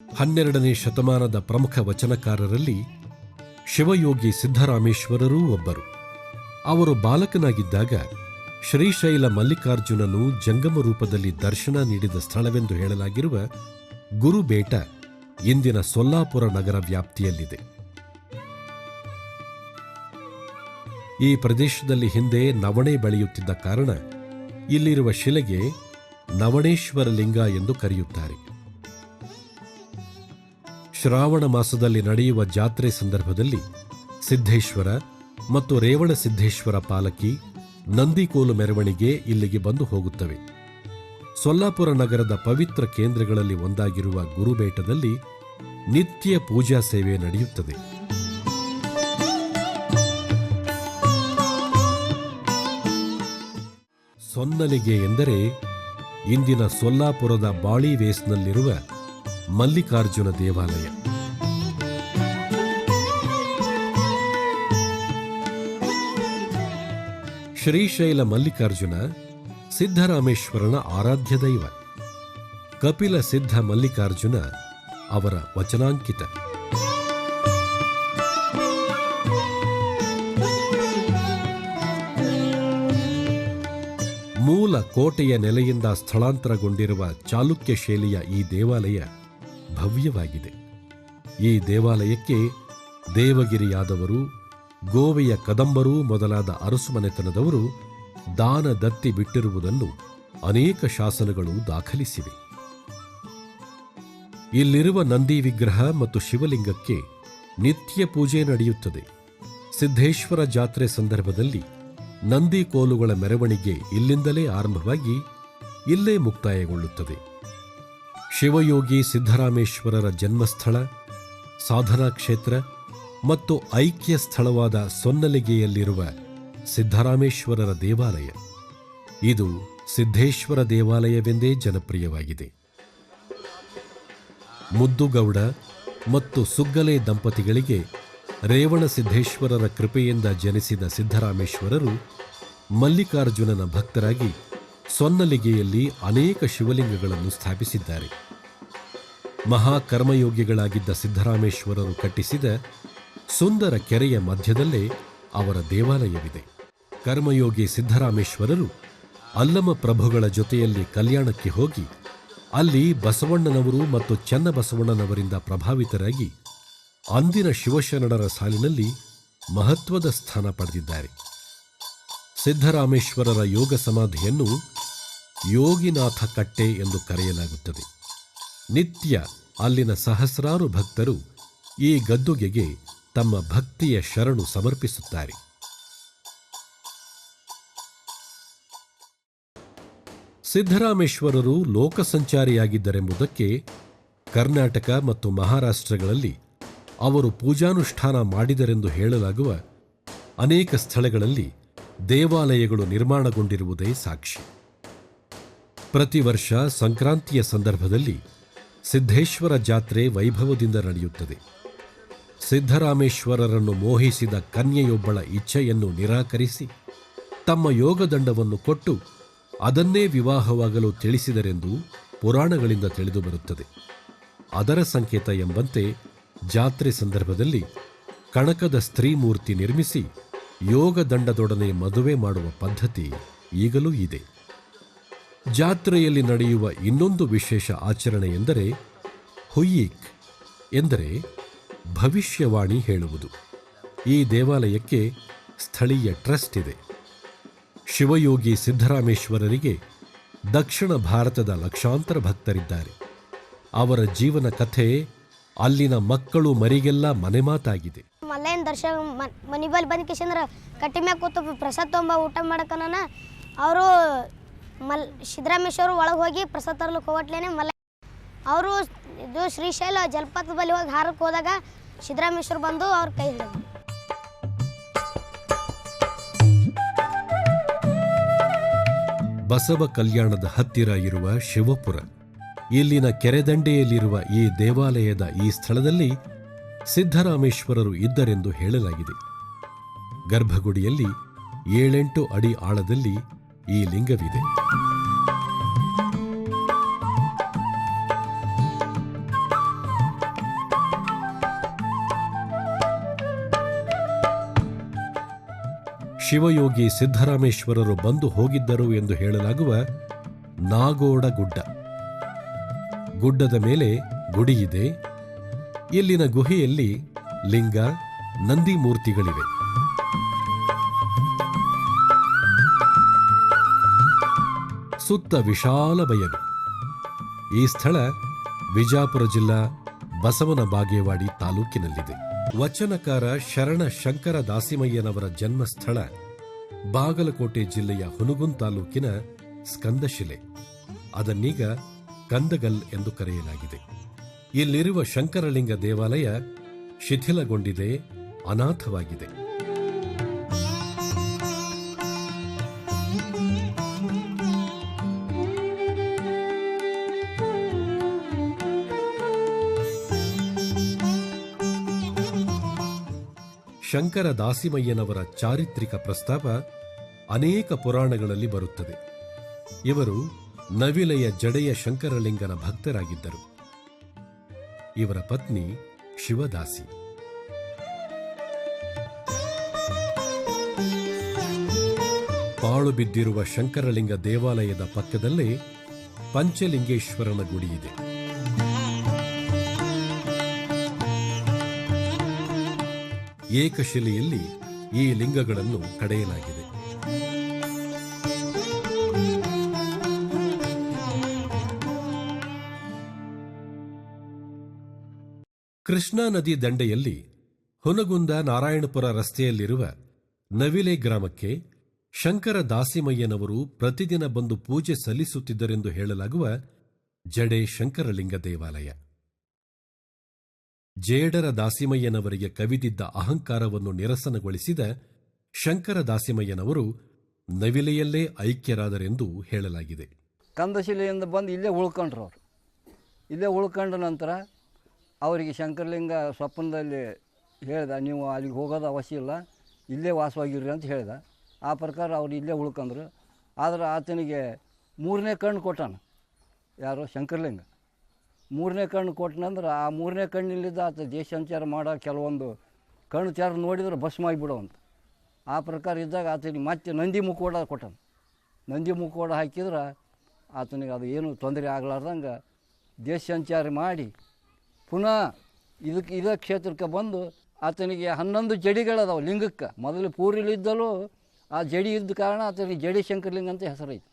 ಹನ್ನೆರಡನೇ ಶತಮಾನದ ಪ್ರಮುಖ ವಚನಕಾರರಲ್ಲಿ ಶಿವಯೋಗಿ ಸಿದ್ದರಾಮೇಶ್ವರರೂ ಒಬ್ಬರು. ಅವರು ಬಾಲಕನಾಗಿದ್ದಾಗ ಶ್ರೀಶೈಲ ಮಲ್ಲಿಕಾರ್ಜುನನು ಜಂಗಮ ರೂಪದಲ್ಲಿ ದರ್ಶನ ನೀಡಿದ ಸ್ಥಳವೆಂದು ಹೇಳಲಾಗಿರುವ ಗುರುಬೇಟ ಇಂದಿನ ಸೊಲ್ಲಾಪುರ ನಗರ ವ್ಯಾಪ್ತಿಯಲ್ಲಿದೆ. ಈ ಪ್ರದೇಶದಲ್ಲಿ ಹಿಂದೆ ನವಣೆ ಬೆಳೆಯುತ್ತಿದ್ದ ಕಾರಣ ಇಲ್ಲಿರುವ ಶಿಲೆಗೆ ನವಣೇಶ್ವರ ಲಿಂಗ ಎಂದು ಕರೆಯುತ್ತಾರೆ. ಶ್ರಾವಣ ಮಾಸದಲ್ಲಿ ನಡೆಯುವ ಜಾತ್ರೆ ಸಂದರ್ಭದಲ್ಲಿ ಸಿದ್ದೇಶ್ವರ ಮತ್ತು ರೇವಣ ಸಿದ್ದೇಶ್ವರ ಪಾಲಕಿ ನಂದಿಕೋಲು ಮೆರವಣಿಗೆ ಇಲ್ಲಿಗೆ ಬಂದು ಹೋಗುತ್ತವೆ. ಸೊಲ್ಲಾಪುರ ನಗರದ ಪವಿತ್ರ ಕೇಂದ್ರಗಳಲ್ಲಿ ಒಂದಾಗಿರುವ ಗುರುಬೇಟದಲ್ಲಿ ನಿತ್ಯ ಪೂಜಾ ಸೇವೆ ನಡೆಯುತ್ತದೆ. ಸೊನ್ನಲಿಗೆ ಎಂದರೆ ಇಂದಿನ ಸೊಲ್ಲಾಪುರದ ಬಾಳಿವೇಸ್ನಲ್ಲಿರುವ ಮಲ್ಲಿಕಾರ್ಜುನ ದೇವಾಲಯ. ಶ್ರೀಶೈಲ ಮಲ್ಲಿಕಾರ್ಜುನ ಸಿದ್ಧರಾಮೇಶ್ವರನ ಆರಾಧ್ಯ ದೈವ. ಕಪಿಲ ಸಿದ್ಧ ಮಲ್ಲಿಕಾರ್ಜುನ ಅವರ ವಚನಾಂಕಿತ. ಮೂಲ ಕೋಟೆಯ ನೆಲೆಯಿಂದ ಸ್ಥಳಾಂತರಗೊಂಡಿರುವ ಚಾಲುಕ್ಯ ಶೈಲಿಯ ಈ ದೇವಾಲಯ ಭವ್ಯವಾಗಿದೆ. ಈ ದೇವಾಲಯಕ್ಕೆ ದೇವಗಿರಿಯಾದವರು, ಗೋವೆಯ ಕದಂಬರು ಮೊದಲಾದ ಅರಸುಮನೆತನದವರು ದಾನ ದತ್ತಿ ಬಿಟ್ಟಿರುವುದನ್ನು ಅನೇಕ ಶಾಸನಗಳು ದಾಖಲಿಸಿವೆ. ಇಲ್ಲಿರುವ ನಂದಿ ವಿಗ್ರಹ ಮತ್ತು ಶಿವಲಿಂಗಕ್ಕೆ ನಿತ್ಯ ಪೂಜೆ ನಡೆಯುತ್ತದೆ. ಸಿದ್ದೇಶ್ವರ ಜಾತ್ರೆ ಸಂದರ್ಭದಲ್ಲಿ ನಂದಿ ಕೋಲುಗಳ ಮೆರವಣಿಗೆ ಇಲ್ಲಿಂದಲೇ ಆರಂಭವಾಗಿ ಇಲ್ಲೇ ಮುಕ್ತಾಯಗೊಳ್ಳುತ್ತದೆ. ಶಿವಯೋಗಿ ಸಿದ್ದರಾಮೇಶ್ವರರ ಜನ್ಮಸ್ಥಳ, ಸಾಧನಾ ಕ್ಷೇತ್ರ ಮತ್ತು ಐಕ್ಯ ಸ್ಥಳವಾದ ಸೊನ್ನಲಿಗೆಯಲ್ಲಿರುವ ಸಿದ್ದರಾಮೇಶ್ವರರ ದೇವಾಲಯ. ಇದು ಸಿದ್ದೇಶ್ವರ ದೇವಾಲಯವೆಂದೇ ಜನಪ್ರಿಯವಾಗಿದೆ. ಮುದ್ದುಗೌಡ ಮತ್ತು ಸುಗ್ಗಲೆ ದಂಪತಿಗಳಿಗೆ ರೇವಣ ಸಿದ್ದೇಶ್ವರರ ಕೃಪೆಯಿಂದ ಜನಿಸಿದ ಸಿದ್ದರಾಮೇಶ್ವರರು ಮಲ್ಲಿಕಾರ್ಜುನನ ಭಕ್ತರಾಗಿ ಸೊನ್ನಲಿಗೆಯಲ್ಲಿ ಅನೇಕ ಶಿವಲಿಂಗಗಳನ್ನು ಸ್ಥಾಪಿಸಿದ್ದಾರೆ. ಮಹಾಕರ್ಮಯೋಗಿಗಳಾಗಿದ್ದ ಸಿದ್ದರಾಮೇಶ್ವರರು ಕಟ್ಟಿಸಿದ ಸುಂದರ ಕೆರೆಯ ಮಧ್ಯದಲ್ಲೇ ಅವರ ದೇವಾಲಯವಿದೆ. ಕರ್ಮಯೋಗಿ ಸಿದ್ದರಾಮೇಶ್ವರರು ಅಲ್ಲಮ ಪ್ರಭುಗಳ ಜೊತೆಯಲ್ಲಿ ಕಲ್ಯಾಣಕ್ಕೆ ಹೋಗಿ ಅಲ್ಲಿ ಬಸವಣ್ಣನವರು ಮತ್ತು ಚನ್ನಬಸವಣ್ಣನವರಿಂದ ಪ್ರಭಾವಿತರಾಗಿ ಅಂದಿನ ಶಿವಶರಣರ ಸಾಲಿನಲ್ಲಿ ಮಹತ್ವದ ಸ್ಥಾನ ಪಡೆದಿದ್ದಾರೆ. ಸಿದ್ದರಾಮೇಶ್ವರರ ಯೋಗ ಸಮಾಧಿಯನ್ನು ಯೋಗಿನಾಥ ಕಟ್ಟೆ ಎಂದು ಕರೆಯಲಾಗುತ್ತದೆ. ನಿತ್ಯ ಅಲ್ಲಿನ ಸಹಸ್ರಾರು ಭಕ್ತರು ಈ ಗದ್ದುಗೆಗೆ ತಮ್ಮ ಭಕ್ತಿಯ ಶರಣು ಸಮರ್ಪಿಸುತ್ತಾರೆ. ಸಿದ್ದರಾಮೇಶ್ವರರು ಲೋಕಸಂಚಾರಿಯಾಗಿದ್ದರೆಂಬುದಕ್ಕೆ ಕರ್ನಾಟಕ ಮತ್ತು ಮಹಾರಾಷ್ಟ್ರಗಳಲ್ಲಿ ಅವರು ಪೂಜಾನುಷ್ಠಾನ ಮಾಡಿದರೆಂದು ಹೇಳಲಾಗುವ ಅನೇಕ ಸ್ಥಳಗಳಲ್ಲಿ ದೇವಾಲಯಗಳು ನಿರ್ಮಾಣಗೊಂಡಿರುವುದೇ ಸಾಕ್ಷಿ. ಪ್ರತಿ ವರ್ಷ ಸಂಕ್ರಾಂತಿಯ ಸಂದರ್ಭದಲ್ಲಿ ಸಿದ್ಧೇಶ್ವರ ಜಾತ್ರೆ ವೈಭವದಿಂದ ನಡೆಯುತ್ತದೆ. ಸಿದ್ದರಾಮೇಶ್ವರರನ್ನು ಮೋಹಿಸಿದ ಕನ್ಯೆಯೊಬ್ಬಳ ಇಚ್ಛೆಯನ್ನು ನಿರಾಕರಿಸಿ ತಮ್ಮ ಯೋಗದಂಡವನ್ನು ಕೊಟ್ಟು ಅದನ್ನೇ ವಿವಾಹವಾಗಲು ತಿಳಿಸಿದರೆಂದು ಪುರಾಣಗಳಿಂದ ತಿಳಿದುಬರುತ್ತದೆ ಅದರ ಸಂಕೇತ ಎಂಬಂತೆ ಜಾತ್ರೆ ಸಂದರ್ಭದಲ್ಲಿ ಕಣಕದ ಸ್ತ್ರೀಮೂರ್ತಿ ನಿರ್ಮಿಸಿ ಯೋಗದಂಡದೊಡನೆ ಮದುವೆ ಮಾಡುವ ಪದ್ಧತಿ ಈಗಲೂ ಇದೆ. ಜಾತ್ರೆಯಲ್ಲಿ ನಡೆಯುವ ಇನ್ನೊಂದು ವಿಶೇಷ ಆಚರಣೆ ಎಂದರೆ ಹುಯ್ಯಿಕ್ ಎಂದರೆ ಭವಿಷ್ಯವಾಣಿ ಹೇಳುವುದು. ಈ ದೇವಾಲಯಕ್ಕೆ ಸ್ಥಳೀಯ ಟ್ರಸ್ಟ್ ಇದೆ. ಶಿವಯೋಗಿ ಸಿದ್ದರಾಮೇಶ್ವರರಿಗೆ ದಕ್ಷಿಣ ಭಾರತದ ಲಕ್ಷಾಂತರ ಭಕ್ತರಿದ್ದಾರೆ. ಅವರ ಜೀವನ ಕಥೆ ಅಲ್ಲಿನ ಮಕ್ಕಳು ಮರಿಗೆಲ್ಲ ಮನೆಮಾತಾಗಿದೆ ಮಲ್ಲೇನ್ ದರ್ಶನ ಮನೆ ಬಲ್ಲಿ ಬಂದ ಕಿಶಂದ್ರ ಕಟ್ಟಿ ಮ್ಯಾಗ ಕೂತು ಪ್ರಸಾದ್ ತೊಂಬ ಊಟ ಮಾಡಕನ ಅವರು ಮಲ್ ಸಿದ್ದರಾಮೇಶ್ವರ ಒಳಗೆ ಹೋಗಿ ಪ್ರಸಾದ ತರ್ಲಿಕ್ಕೆ ಹೋಗಟ್ಲೇನೆ ಮಲ್ಲ. ಅವರು ಇದು ಶ್ರೀಶೈಲ ಜಲಪಾತದ ಬಳಿ ಹೋಗಿ ಹಾರಕ್ಕೆ ಹೋದಾಗ ಸಿದ್ದರಾಮೇಶ್ವರ ಬಂದು ಅವ್ರ ಕೈ ಹಿಡಿದ್ರು. ಬಸವ ಕಲ್ಯಾಣದ ಹತ್ತಿರ ಇರುವ ಶಿವಪುರ. ಇಲ್ಲಿನ ಕೆರೆದಂಡೆಯಲ್ಲಿರುವ ಈ ದೇವಾಲಯದ ಈ ಸ್ಥಳದಲ್ಲಿ ಸಿದ್ದರಾಮೇಶ್ವರರು ಇದ್ದರೆಂದು ಹೇಳಲಾಗಿದೆ. ಗರ್ಭಗುಡಿಯಲ್ಲಿ ಏಳೆಂಟು ಅಡಿ ಆಳದಲ್ಲಿ ಈ ಲಿಂಗವಿದೆ. ಶಿವಯೋಗಿ ಸಿದ್ದರಾಮೇಶ್ವರರು ಬಂದು ಹೋಗಿದ್ದರು ಎಂದು ಹೇಳಲಾಗುವ ನಾಗೋಡ ಗುಡ್ಡ. ಗುಡ್ಡದ ಮೇಲೆ ಗುಡಿಯಿದೆ. ಇಲ್ಲಿನ ಗುಹೆಯಲ್ಲಿ ಲಿಂಗ ನಂದಿ ಮೂರ್ತಿಗಳಿವೆ ಸುತ್ತ ವಿಶಾಲ ಬಯಲು. ಈ ಸ್ಥಳ ವಿಜಾಪುರ ಜಿಲ್ಲಾ ಬಸವನ ಬಾಗೇವಾಡಿ ತಾಲೂಕಿನಲ್ಲಿದೆ. ವಚನಕಾರ ಶರಣ ಶಂಕರ ದಾಸಿಮಯ್ಯನವರ ಜನ್ಮಸ್ಥಳ ಬಾಗಲಕೋಟೆ ಜಿಲ್ಲೆಯ ಹುನುಗುನ್ ತಾಲೂಕಿನ ಸ್ಕಂದಶಿಲೆ. ಅದನ್ನೀಗ ಕಂದಗಲ್ ಎಂದು ಕರೆಯಲಾಗಿದೆ. ಇಲ್ಲಿರುವ ಶಂಕರಲಿಂಗ ದೇವಾಲಯ ಶಿಥಿಲಗೊಂಡಿದೆ, ಅನಾಥವಾಗಿದೆ. ಶಂಕರ ದಾಸಿಮಯ್ಯನವರ ಚಾರಿತ್ರಿಕ ಪ್ರಸ್ತಾಪ ಅನೇಕ ಪುರಾಣಗಳಲ್ಲಿ ಬರುತ್ತದೆ. ಇವರು ನವಿಲೆಯ ಜಡೆಯ ಶಂಕರಲಿಂಗನ ಭಕ್ತರಾಗಿದ್ದರು. ಇವರ ಪತ್ನಿ ಶಿವದಾಸಿ. ಪಾಳು ಬಿದ್ದಿರುವ ಶಂಕರಲಿಂಗ ದೇವಾಲಯದ ಪಕ್ಕದಲ್ಲೇ ಪಂಚಲಿಂಗೇಶ್ವರನ ಗುಡಿಯಿದೆ. ಏಕಶಿಲೆಯಲ್ಲಿ ಈ ಲಿಂಗಗಳನ್ನು ಕಡೆಯಲಾಗಿದೆ. ಕೃಷ್ಣಾ ನದಿ ದಂಡೆಯಲ್ಲಿ ಹುನಗುಂದ ನಾರಾಯಣಪುರ ರಸ್ತೆಯಲ್ಲಿರುವ ನವಿಲೆ ಗ್ರಾಮಕ್ಕೆ ಶಂಕರ ದಾಸಿಮಯ್ಯನವರು ಪ್ರತಿದಿನ ಬಂದು ಪೂಜೆ ಸಲ್ಲಿಸುತ್ತಿದ್ದರೆಂದು ಹೇಳಲಾಗುವ ಜಡೆ ಶಂಕರಲಿಂಗ ದೇವಾಲಯ. ಜೇಡರ ದಾಸಿಮಯ್ಯನವರಿಗೆ ಕವಿದಿದ್ದ ಅಹಂಕಾರವನ್ನು ನಿರಸನಗೊಳಿಸಿದ ಶಂಕರ ದಾಸಿಮಯ್ಯನವರು ನವಿಲೆಯಲ್ಲೇ ಐಕ್ಯರಾದರೆಂದು ಹೇಳಲಾಗಿದೆ. ಕಂದಶಿಲೆಯಿಂದ ಬಂದು ಇಲ್ಲೇ ಉಳ್ಕೊಂಡ್ರು ಅವರು. ಇಲ್ಲೇ ಉಳ್ಕೊಂಡ ನಂತರ ಅವರಿಗೆ ಶಂಕರಲಿಂಗ ಸ್ವಪ್ನದಲ್ಲಿ ಹೇಳಿದ, ನೀವು ಅಲ್ಲಿಗೆ ಹೋಗೋದು ಅವಶ್ಯ ಇಲ್ಲ, ಇಲ್ಲೇ ವಾಸವಾಗಿರ್ರಿ ಅಂತ ಹೇಳಿದ. ಆ ಪ್ರಕಾರ ಅವ್ರು ಇಲ್ಲೇ ಉಳ್ಕೊಂಡ್ರು. ಆದರೆ ಆತನಿಗೆ ಮೂರನೇ ಕಣ್ಣು ಕೊಟ್ಟಾನ. ಯಾರು? ಶಂಕರಲಿಂಗ. ಮೂರನೇ ಕಣ್ಣು ಕೊಟ್ಟನಂದ್ರೆ ಆ ಮೂರನೇ ಕಣ್ಣಿಲ್ಲಿದ್ದ ಆತ ದೇಶ ಸಂಚಾರ ಮಾಡೋ ಕೆಲವೊಂದು ಕಣ್ಣು ಚಾರ ನೋಡಿದ್ರೆ ಭಸ್ಮ ಆಗಿಬಿಡೋವಂತ ಆ ಪ್ರಕಾರ ಇದ್ದಾಗ ಆತನಿಗೆ ಮತ್ತೆ ನಂದಿ ಮುಖೋಡ ಕೊಟ್ಟನು. ನಂದಿ ಮುಖೋಡ ಹಾಕಿದ್ರೆ ಆತನಿಗೆ ಅದು ಏನು ತೊಂದರೆ ಆಗಲಾರ್ದಂಗೆ ದೇಶ ಸಂಚಾರ ಮಾಡಿ ಪುನಃ ಇದಕ್ಕೆ ಇದೇ ಕ್ಷೇತ್ರಕ್ಕೆ ಬಂದು ಆತನಿಗೆ ಹನ್ನೊಂದು ಜಡಿಗಳದಾವೆ ಲಿಂಗಕ್ಕೆ. ಮೊದಲು ಪೂರಿಲಿದ್ದಲು ಆ ಜಡಿ ಇದ್ದ ಕಾರಣ ಆತನಿಗೆ ಜಡಿ ಶಂಕರಲಿಂಗ ಅಂತ ಹೆಸರೈತಿ.